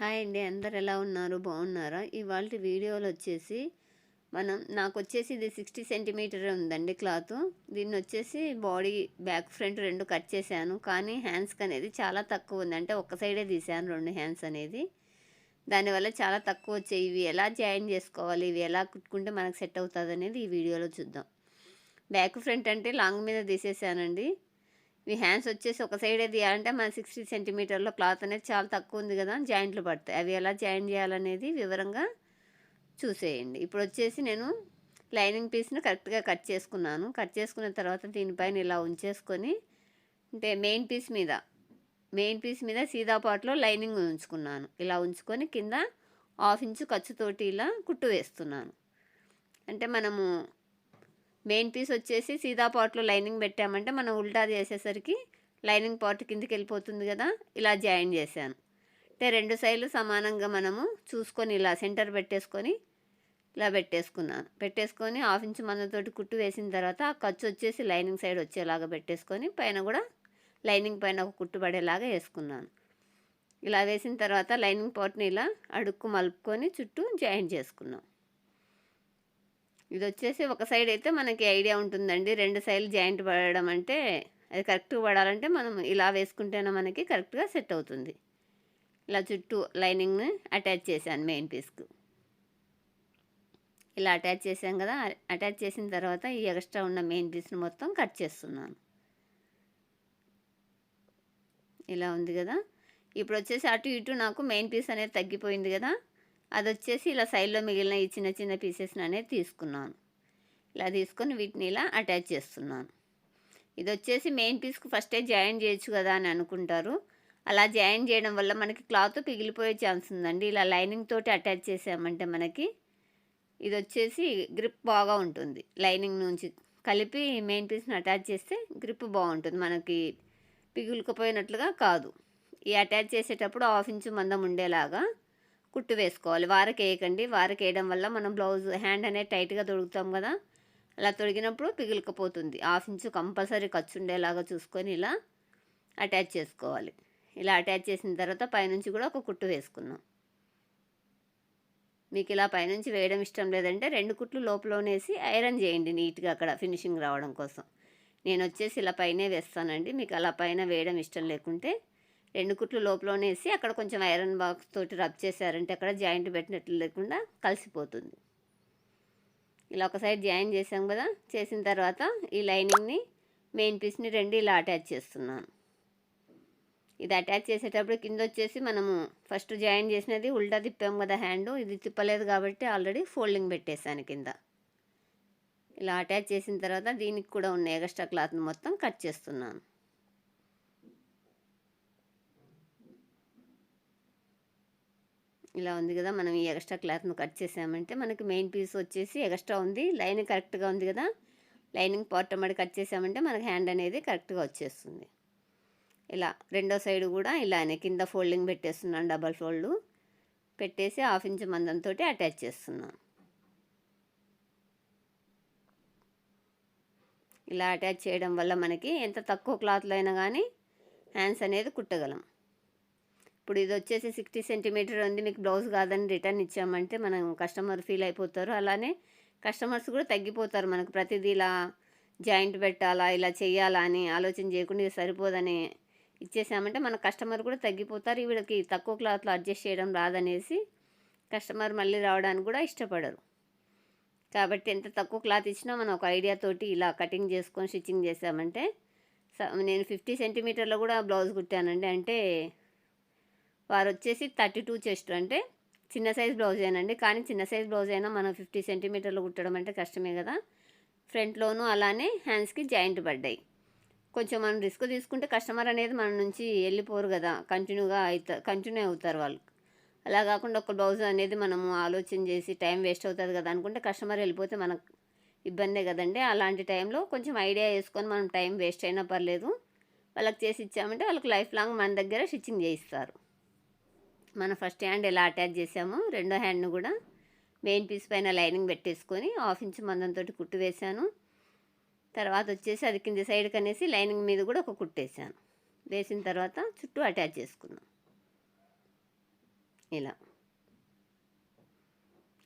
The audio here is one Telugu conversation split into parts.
హాయ్ అండి అందరు ఎలా ఉన్నారు? బాగున్నారా? ఇవాళ వీడియోలో వచ్చేసి మనం నాకు వచ్చేసి ఇది సిక్స్టీ సెంటీమీటర్ ఉందండి క్లాత్. దీన్ని వచ్చేసి బాడీ బ్యాక్ ఫ్రంట్ రెండు కట్ చేశాను. కానీ హ్యాండ్స్కి అనేది చాలా తక్కువ ఉంది. అంటే ఒక సైడే తీసాను రెండు హ్యాండ్స్ అనేది. దానివల్ల చాలా తక్కువ వచ్చాయి. ఇవి ఎలా జాయిన్ చేసుకోవాలి? ఇవి ఎలా కుట్టుకుంటే మనకు సెట్ అవుతుంది అనేది ఈ వీడియోలో చూద్దాం. బ్యాక్ ఫ్రంట్ అంటే లాంగ్ మీద తీసేసానండి మీ హ్యాండ్స్ వచ్చేసి ఒక సైడ్ తీయాలంటే మన సిక్స్టీ సెంటీమీటర్లో క్లాత్ అనేది చాలా తక్కువ ఉంది కదా జాయింట్లు పడతాయి. అవి ఎలా జాయిన్ చేయాలనేది వివరంగా చూసేయండి. ఇప్పుడు వచ్చేసి నేను లైనింగ్ పీస్ని కరెక్ట్గా కట్ చేసుకున్నాను. కట్ చేసుకున్న తర్వాత దీనిపైన ఇలా ఉంచేసుకొని అంటే మెయిన్ పీస్ మీద మెయిన్ పీస్ మీద సీదాపాట్లో లైనింగ్ ఉంచుకున్నాను. ఇలా ఉంచుకొని కింద హాఫ్ ఇంచు ఖర్చుతోటి ఇలా కుట్టు వేస్తున్నాను. అంటే మనము మెయిన్ పీస్ వచ్చేసి సీదా పాట్లో లైనింగ్ పెట్టామంటే మనం ఉల్టా చేసేసరికి లైనింగ్ పార్ట్ కిందికి వెళ్ళిపోతుంది కదా ఇలా జాయిన్ చేశాను. అంటే రెండు సైడ్లు సమానంగా మనము చూసుకొని ఇలా సెంటర్ పెట్టేసుకొని ఇలా పెట్టేసుకున్నాను. పెట్టేసుకొని హాఫ్ ఇంచ్ మందతోటి కుట్టు వేసిన తర్వాత ఆ ఖర్చు వచ్చేసి లైనింగ్ సైడ్ వచ్చేలాగా పెట్టేసుకొని పైన కూడా లైనింగ్ పైన ఒక కుట్టు పడేలాగా వేసుకున్నాను. ఇలా వేసిన తర్వాత లైనింగ్ పార్ట్ని ఇలా అడుక్కు మలుపుకొని చుట్టూ జాయింట్ చేసుకున్నాం. ఇది వచ్చేసి ఒక సైడ్ అయితే మనకి ఐడియా ఉంటుందండి. రెండు సైడ్లు జాయింట్ పడడం అంటే అది కరెక్ట్గా పడాలంటే మనం ఇలా వేసుకుంటేనే మనకి కరెక్ట్గా సెట్ అవుతుంది. ఇలా చుట్టూ లైనింగ్ని అటాచ్ చేశాను మెయిన్ పీస్కు. ఇలా అటాచ్ చేశాం కదా అటాచ్ చేసిన తర్వాత ఈ ఎక్స్ట్రా ఉన్న మెయిన్ పీస్ని మొత్తం కట్ చేస్తున్నాను. ఇలా ఉంది కదా. ఇప్పుడు వచ్చేసి అటు ఇటు నాకు మెయిన్ పీస్ అనేది తగ్గిపోయింది కదా. అది వచ్చేసి ఇలా సైడ్లో మిగిలిన ఈ చిన్న చిన్న పీసెస్ని అనేది తీసుకున్నాను. ఇలా తీసుకొని వీటిని ఇలా అటాచ్ చేస్తున్నాను. ఇది వచ్చేసి మెయిన్ పీస్కి ఫస్టే జాయిన్ చేయొచ్చు కదా అని అనుకుంటారు. అలా జాయిన్ చేయడం వల్ల మనకి క్లాత్ పిగిలిపోయే ఛాన్స్ ఉందండి. ఇలా లైనింగ్ తోటి అటాచ్ చేసామంటే మనకి ఇది వచ్చేసి గ్రిప్ బాగా ఉంటుంది. లైనింగ్ నుంచి కలిపి మెయిన్ పీస్ని అటాచ్ చేస్తే గ్రిప్ బాగుంటుంది. మనకి పిగులుకుపోయినట్లుగా కాదు. ఈ అటాచ్ చేసేటప్పుడు హాఫ్ ఇంచు మందం ఉండేలాగా కుట్టు వేసుకోవాలి. వారకి వేయకండి వారకి వేయడం వల్ల మనం బ్లౌజ్ హ్యాండ్ అనేది టైట్గా తొడుగుతాం కదా. అలా తొడిగినప్పుడు పిగిలికపోతుంది హాఫ్ ఇంచు కంపల్సరీ ఖర్చు ఉండేలాగా చూసుకొని ఇలా అటాచ్ చేసుకోవాలి. ఇలా అటాచ్ చేసిన తర్వాత పైనుంచి కూడా ఒక కుట్టు వేసుకుందాం. మీకు ఇలా పైనుంచి వేయడం ఇష్టం లేదంటే రెండు కుట్లు లోపలనేసి ఐరన్ చేయండి నీట్గా అక్కడ ఫినిషింగ్ రావడం కోసం. నేను వచ్చేసి ఇలా పైనే వేస్తానండి. మీకు అలా పైన వేయడం ఇష్టం లేకుంటే రెండు కుట్లు లోపలనేసి అక్కడ కొంచెం ఐరన్ బాక్స్ తోటి రబ్ చేశారంటే అక్కడ జాయింట్ పెట్టినట్లు లేకుండా కలిసిపోతుంది. ఇలా ఒక సైడ్ జాయిన్ చేసాం కదా చేసిన తర్వాత ఈ లైనింగ్ని మెయిన్ పీస్ని రెండు ఇలా అటాచ్ చేస్తున్నాను. ఇది అటాచ్ చేసేటప్పుడు కింద వచ్చేసి మనము ఫస్ట్ జాయిన్ చేసినది ఉల్టా తిప్పాం కదా హ్యాండ్ ఇది తిప్పలేదు కాబట్టి ఆల్రెడీ ఫోల్డింగ్ పెట్టేశాను కింద. ఇలా అటాచ్ చేసిన తర్వాత దీనికి కూడా ఉన్న ఎగస్ట్రా క్లాత్ని మొత్తం కట్ చేస్తున్నాను. ఇలా ఉంది కదా మనం ఈ ఎక్స్ట్రా క్లాత్ను కట్ చేసామంటే మనకి మెయిన్ పీస్ వచ్చేసి ఎక్స్ట్రా ఉంది. లైనింగ్ కరెక్ట్గా ఉంది కదా లైనింగ్ పార్ట్ మడి కట్ చేసామంటే మనకి హ్యాండ్ అనేది కరెక్ట్గా వచ్చేస్తుంది. ఇలా రెండో సైడ్ కూడా ఇలానే కింద ఫోల్డింగ్ పెట్టేస్తున్నాను డబల్ ఫోల్డ్. పెట్టేసి హాఫ్ ఇంచ్ మందంతో అటాచ్ చేస్తున్నాను. ఇలా అటాచ్ చేయడం వల్ల మనకి ఎంత తక్కువ క్లాత్లో అయినా కానీ హ్యాండ్స్ అనేది కుట్టగలం. ఇప్పుడు ఇది వచ్చేసి సిక్స్టీ సెంటీమీటర్ ఉంది మీకు బ్లౌజ్ కాదని రిటర్న్ ఇచ్చామంటే మనం కస్టమర్ ఫీల్ అయిపోతారు. అలానే కస్టమర్స్ కూడా తగ్గిపోతారు మనకు ప్రతిదీ ఇలా జాయింట్ పెట్టాలా ఇలా చేయాలా అని ఆలోచన చేయకుండా ఇది సరిపోదని ఇచ్చేసామంటే మన కస్టమర్ కూడా తగ్గిపోతారు. వీళ్ళకి తక్కువ క్లాత్లో అడ్జస్ట్ చేయడం రాదనేసి కస్టమర్ మళ్ళీ రావడానికి కూడా ఇష్టపడరు. కాబట్టి ఎంత తక్కువ క్లాత్ ఇచ్చినా మనం ఒక ఐడియాతోటి ఇలా కటింగ్ చేసుకొని స్టిచ్చింగ్ చేసామంటే నేను ఫిఫ్టీ సెంటీమీటర్లో కూడా బ్లౌజ్ కుట్టానండి. అంటే వారు వచ్చేసి థర్టీ టూ చెస్ట్ అంటే చిన్న సైజ్ బ్లౌజ్ ఏనండి కానీ చిన్న సైజ్ బ్లౌజ్ అయినా మనం ఫిఫ్టీ సెంటీమీటర్లు కుట్టడం అంటే కష్టమే కదా. ఫ్రంట్లోనూ అలానే హ్యాండ్స్కి జాయింట్ పడ్డాయి. కొంచెం మనం రిస్క్ తీసుకుంటే కస్టమర్ అనేది మన నుంచి వెళ్ళిపోరు కదా. కంటిన్యూగా అవుతారు కంటిన్యూ అవుతారు వాళ్ళు. అలా కాకుండా ఒక బ్లౌజ్ అనేది మనము ఆలోచన చేసి టైం వేస్ట్ అవుతుంది కదా అనుకుంటే కస్టమర్ వెళ్ళిపోతే మనకు ఇబ్బందే కదండి. అలాంటి టైంలో కొంచెం ఐడియా వేసుకొని మనం టైం వేస్ట్ అయినా పర్లేదు. వాళ్ళకి చేసి ఇచ్చామంటే వాళ్ళకి లైఫ్ లాంగ్ మన దగ్గర స్టిచ్చింగ్ చేయిస్తారు. మన ఫస్ట్ హ్యాండ్ ఎలా అటాచ్ చేసామో రెండో హ్యాండ్ను కూడా మెయిన్ పీస్ పైన లైనింగ్ పెట్టేసుకొని హాఫ్ ఇంచ్ మందంతో కుట్టు వేశాను. తర్వాత వచ్చేసి అది కింది సైడ్కి అనేసి లైనింగ్ మీద కూడా ఒక కుట్టేసాను వేసిన తర్వాత చుట్టూ అటాచ్ చేసుకున్నాం ఇలా.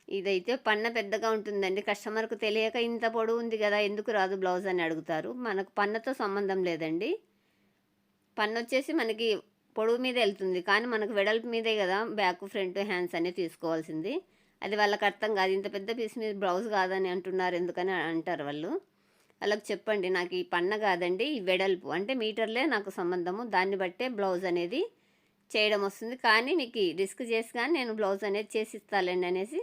ఇదైతే పన్న పెద్దగా ఉంటుందండి. కస్టమర్కు తెలియక ఇంత పొడవు ఉంది కదా ఎందుకు రాదు బ్లౌజ్ అని అడుగుతారు. మనకు పన్నతో సంబంధం లేదండి. పన్ను వచ్చేసి మనకి పొడవు మీద వెళ్తుంది. కానీ మనకు వెడల్పు మీదే కదా బ్యాక్ ఫ్రంట్ హ్యాండ్స్ అనేవి తీసుకోవాల్సింది. అది వాళ్ళకి అర్థం కాదు. ఇంత పెద్ద పీస్ మీద బ్లౌజ్ కాదని అంటున్నారు ఎందుకని అంటారు వాళ్ళు. వాళ్ళకి చెప్పండి నాకు ఈ పన్న కాదండి ఈ వెడల్పు. అంటే మీటర్లే నాకు సంబంధము. దాన్ని బట్టే బ్లౌజ్ అనేది చేయడం వస్తుంది. కానీ మీకు రిస్క్ చేసి కానీ నేను బ్లౌజ్ అనేది చేసి ఇస్తాలేండి అనేసి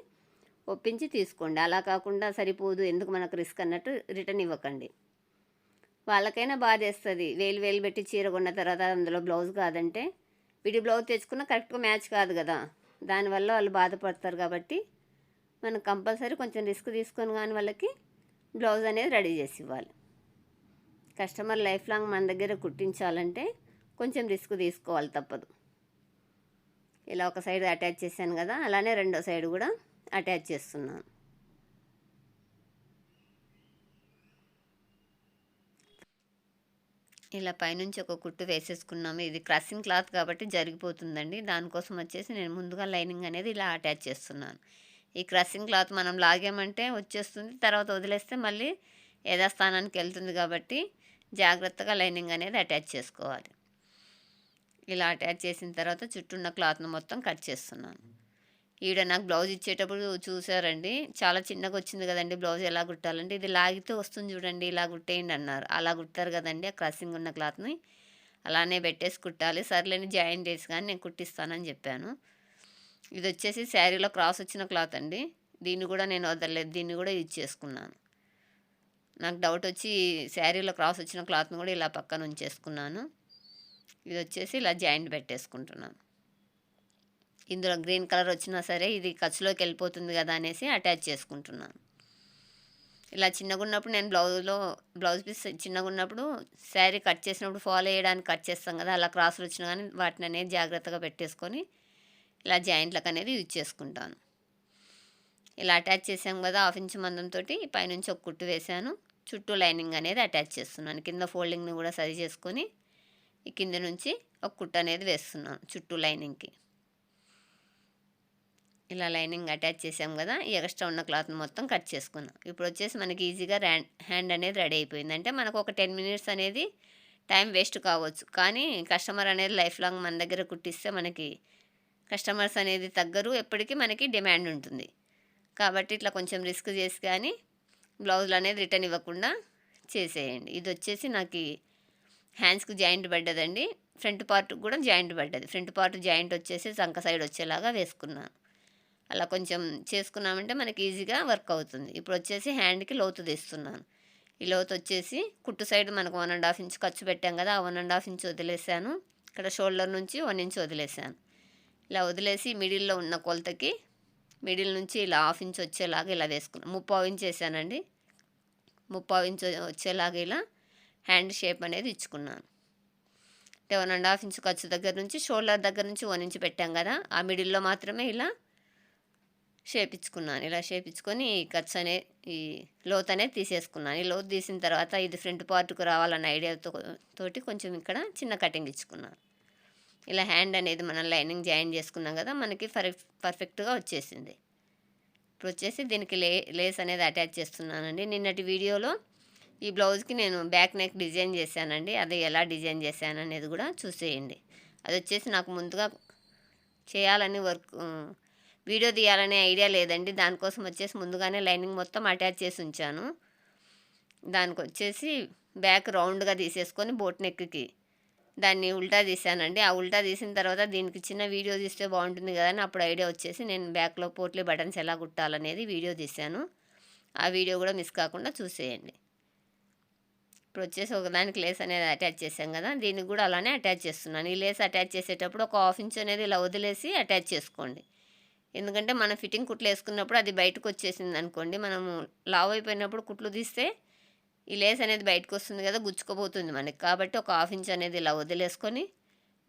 ఒప్పించి తీసుకోండి. అలా కాకుండా సరిపోదు. ఎందుకు మనకు రిస్క్ అన్నట్టు రిటర్న్ ఇవ్వకండి. వాళ్ళకైనా బాధేస్తుంది వేలు వేలు పెట్టి చీర కొన్న తర్వాత అందులో బ్లౌజ్ కాదంటే విడి బ్లౌజ్ తెచ్చుకున్న కరెక్ట్గా మ్యాచ్ కాదు కదా. దానివల్ల వాళ్ళు బాధపడతారు కాబట్టి మనం కంపల్సరీ కొంచెం రిస్క్ తీసుకొని కానీ వాళ్ళకి బ్లౌజ్ అనేది రెడీ చేసి ఇవ్వాలి. కస్టమర్ లైఫ్ లాంగ్ మన దగ్గర కుట్టించాలంటే కొంచెం రిస్క్ తీసుకోవాలి తప్పదు. ఇలా ఒక సైడ్ అటాచ్ చేశాను కదా అలానే రెండో సైడ్ కూడా అటాచ్ చేస్తున్నాను. ఇలా పైనుంచి ఒక కుట్టు వేసేసుకున్నాము. ఇది క్రస్సింగ్ క్లాత్ కాబట్టి జరిగిపోతుందండి. దానికోసం వచ్చేసి నేను ముందుగా లైనింగ్ అనేది ఇలా అటాచ్ చేస్తున్నాను. ఈ క్రస్సింగ్ క్లాత్ మనం లాగామంటే వచ్చేస్తుంది తర్వాత వదిలేస్తే మళ్ళీ యథాస్థానానికి వెళ్తుంది కాబట్టి జాగ్రత్తగా లైనింగ్ అనేది అటాచ్ చేసుకోవాలి. ఇలా అటాచ్ చేసిన తర్వాత చుట్టూ ఉన్న క్లాత్ను మొత్తం కట్ చేస్తున్నాను. ఈడ నాకు బ్లౌజ్ ఇచ్చేటప్పుడు చూసారండి. చాలా చిన్నగా వచ్చింది కదండి బ్లౌజ్ ఎలా కుట్టాలంటే ఇది లాగితే వస్తుంది చూడండి ఇలా కుట్టేయండి అన్నారు. అలా కుట్టారు కదండి ఆ క్రాసింగ్ ఉన్న క్లాత్ని. అలానే పెట్టేసి కుట్టాలి. సర్లేని జాయిన్ చేసి కానీ నేను కుట్టిస్తానని చెప్పాను. ఇది వచ్చేసి శారీలో క్రాస్ వచ్చిన క్లాత్ అండి. దీన్ని కూడా నేను వదలలేదు. దీన్ని కూడా యూజ్ చేసుకున్నాను. నాకు డౌట్ వచ్చి శారీలో క్రాస్ వచ్చిన క్లాత్ని కూడా ఇలా పక్కన ఉంచేసుకున్నాను. ఇది వచ్చేసి ఇలా జాయింట్ పెట్టేసుకుంటున్నాను. ఇందులో గ్రీన్ కలర్ వచ్చినా సరే ఇది ఖర్చులోకి వెళ్ళిపోతుంది కదా అనేసి అటాచ్ చేసుకుంటున్నాను. ఇలా చిన్నగా ఉన్నప్పుడు నేను బ్లౌజ్లో బ్లౌజ్ పీస్ చిన్నగా ఉన్నప్పుడు శారీ కట్ చేసినప్పుడు ఫాలో చేయడానికి కట్ చేస్తాం కదా అలా క్రాసులు వచ్చినా కానీ వాటిని అనేది జాగ్రత్తగా పెట్టేసుకొని ఇలా జాయింట్లకు అనేది యూజ్ చేసుకుంటాను. ఇలా అటాచ్ చేసాం కదా హాఫ్ ఇంచ్ మందంతో పైనుంచి ఒక కుట్టు వేసాను చుట్టూ లైనింగ్ అనేది అటాచ్ చేస్తున్నాను. కింద ఫోల్డింగ్ని కూడా సరి చేసుకొని కింద నుంచి ఒక కుట్టు అనేది వేస్తున్నాను చుట్టూ లైనింగ్కి. ఇలా లైనింగ్ అటాచ్ చేసాం కదా ఈ ఎక్స్ట్రా ఉన్న క్లాత్ మొత్తం కట్ చేసుకున్నాం ఇప్పుడు వచ్చేసి మనకి ఈజీగా హ్యాండ్ అనేది రెడీ అయిపోయింది. అంటే మనకు ఒక టెన్ మినిట్స్ అనేది టైం వేస్ట్ కావచ్చు. కానీ కస్టమర్ అనేది లైఫ్ లాంగ్ మన దగ్గర కుట్టిస్తే మనకి కస్టమర్స్ అనేది తగ్గరు. ఎప్పటికీ మనకి డిమాండ్ ఉంటుంది. కాబట్టి ఇట్లా కొంచెం రిస్క్ చేసి కానీ బ్లౌజులు అనేది రిటర్న్ ఇవ్వకుండా చేసేయండి. ఇది వచ్చేసి నాకు హ్యాండ్స్కి జాయింట్ పడ్డదండి. ఫ్రంట్ పార్ట్ కూడా జాయింట్ పడ్డది. ఫ్రంట్ పార్ట్ జాయింట్ వచ్చేసి సంక సైడ్ వచ్చేలాగా వేసుకున్నాను. అలా కొంచెం చేసుకున్నామంటే మనకి ఈజీగా వర్క్ అవుతుంది. ఇప్పుడు వచ్చేసి హ్యాండ్కి లోతు తీస్తున్నాను. ఈ లోతు వచ్చేసి కుట్టు సైడ్ మనకు వన్ అండ్ హాఫ్ ఇంచ్ ఖర్చు పెట్టాం కదా ఆ వన్ అండ్ హాఫ్ ఇంచ్ వదిలేసాను. ఇక్కడ షోల్డర్ నుంచి వన్ ఇంచ్ వదిలేసాను. ఇలా వదిలేసి మిడిల్లో ఉన్న కొలతకి మిడిల్ నుంచి ఇలా హాఫ్ ఇంచ్ వచ్చేలాగా ఇలా వేసుకున్నాను ముప్పావు ఇంచ్ వేసానండి. ముప్పావు ఇంచ్ వచ్చేలాగా ఇలా హ్యాండ్ షేప్ అనేది ఇచ్చుకున్నాను. అంటే వన్ అండ్ హాఫ్ ఇంచ్ ఖర్చు దగ్గర నుంచి షోల్డర్ దగ్గర నుంచి వన్ ఇంచ్ పెట్టాం కదా ఆ మిడిల్లో మాత్రమే ఇలా షేపించుకున్నాను ఇలా చేపించుకొని కట్స్ ఈ అనే ఈ లోత్ అనేది తీసేసుకున్నాను. ఈ లోత్ తీసిన తర్వాత ఇది ఫ్రంట్ పార్ట్కు రావాలన్న ఐడియాతో తోటి కొంచెం ఇక్కడ చిన్న కటింగ్ ఇచ్చుకున్నాను. ఇలా హ్యాండ్ అనేది మనం లైనింగ్ జాయిన్ చేసుకున్నాం కదా మనకి పర్ఫెక్ట్గా వచ్చేసింది. ఇప్పుడు వచ్చేసి దీనికి లే లేస్ అనేది అటాచ్ చేస్తున్నానండి. నిన్నటి వీడియోలో ఈ బ్లౌజ్కి నేను బ్యాక్ నెక్ డిజైన్ చేశానండి. అది ఎలా డిజైన్ చేశాను అనేది కూడా చూసేయండి. అది వచ్చేసి నాకు ముందుగా చేయాలని వర్క్ వీడియో తీయాలనే ఐడియా లేదండి. దానికోసం వచ్చేసి ముందుగానే లైనింగ్ మొత్తం అటాచ్ చేసి ఉంచాను. దానికి వచ్చేసి బ్యాక్ రౌండ్గా తీసేసుకొని బోట్ నెక్కి దాన్ని ఉల్టా తీసానండి ఆ ఉల్టా తీసిన తర్వాత దీనికి చిన్న వీడియో తీస్తే బాగుంటుంది కదా అని అప్పుడు ఐడియా వచ్చేసి నేను బ్యాక్లో పోట్లీ బటన్స్ ఎలా కుట్టాలనేది వీడియో తీశాను. ఆ వీడియో కూడా మిస్ కాకుండా చూసేయండి. ఇప్పుడు వచ్చేసి ఒకదానికి లేస్ అనేది అటాచ్ చేసాం కదా దీనికి కూడా అలానే అటాచ్ చేస్తున్నాను. ఈ లేస్ అటాచ్ చేసేటప్పుడు ఒక హాఫ్ ఇంచ్ అనేది ఇలా వదిలేసి అటాచ్ చేసుకోండి. ఎందుకంటే మనం ఫిట్టింగ్ కుట్లు వేసుకున్నప్పుడు అది బయటకు వచ్చేసింది అనుకోండి మనము లావ్ అయిపోయినప్పుడు కుట్లు తీస్తే ఈ లేస్ అనేది బయటకు వస్తుంది కదా గుచ్చుకోబోతుంది మనకి. కాబట్టి ఒక హాఫ్ ఇంచ్ అనేది ఇలా వదిలేసుకొని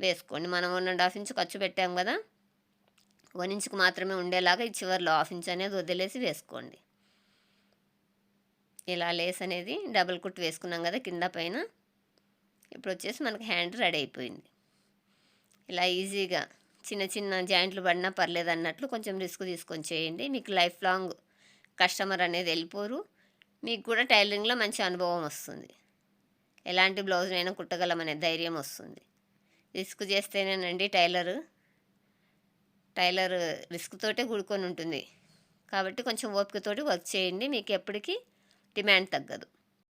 వేసుకోండి. మనం వన్ అండ్ హాఫ్ ఇంచ్ ఖర్చు పెట్టాం కదా వన్ ఇంచ్కి మాత్రమే ఉండేలాగా ఈ చివరిలో హాఫ్ ఇంచ్ అనేది వదిలేసి వేసుకోండి. ఇలా లేస్ అనేది డబుల్ కుట్ వేసుకున్నాం కదా కింద పైన. ఇప్పుడు వచ్చేసి మనకి హ్యాండ్ రెడీ అయిపోయింది. ఇలా ఈజీగా చిన్న చిన్న జాయింట్లు పడినా పర్లేదు అన్నట్లు కొంచెం రిస్క్ తీసుకొని చేయండి. మీకు లైఫ్ లాంగ్ కస్టమర్ అనేది వెళ్ళిపోరు. మీకు కూడా టైలరింగ్లో మంచి అనుభవం వస్తుంది. ఎలాంటి బ్లౌజ్నైనా కుట్టగలమనే ధైర్యం వస్తుంది. రిస్క్ చేస్తేనేనండి టైలర్. టైలర్ రిస్క్ తోటే కూడుకొని ఉంటుంది. కాబట్టి కొంచెం ఓపికతోటి వర్క్ చేయండి. మీకు ఎప్పటికీ డిమాండ్ తగ్గదు.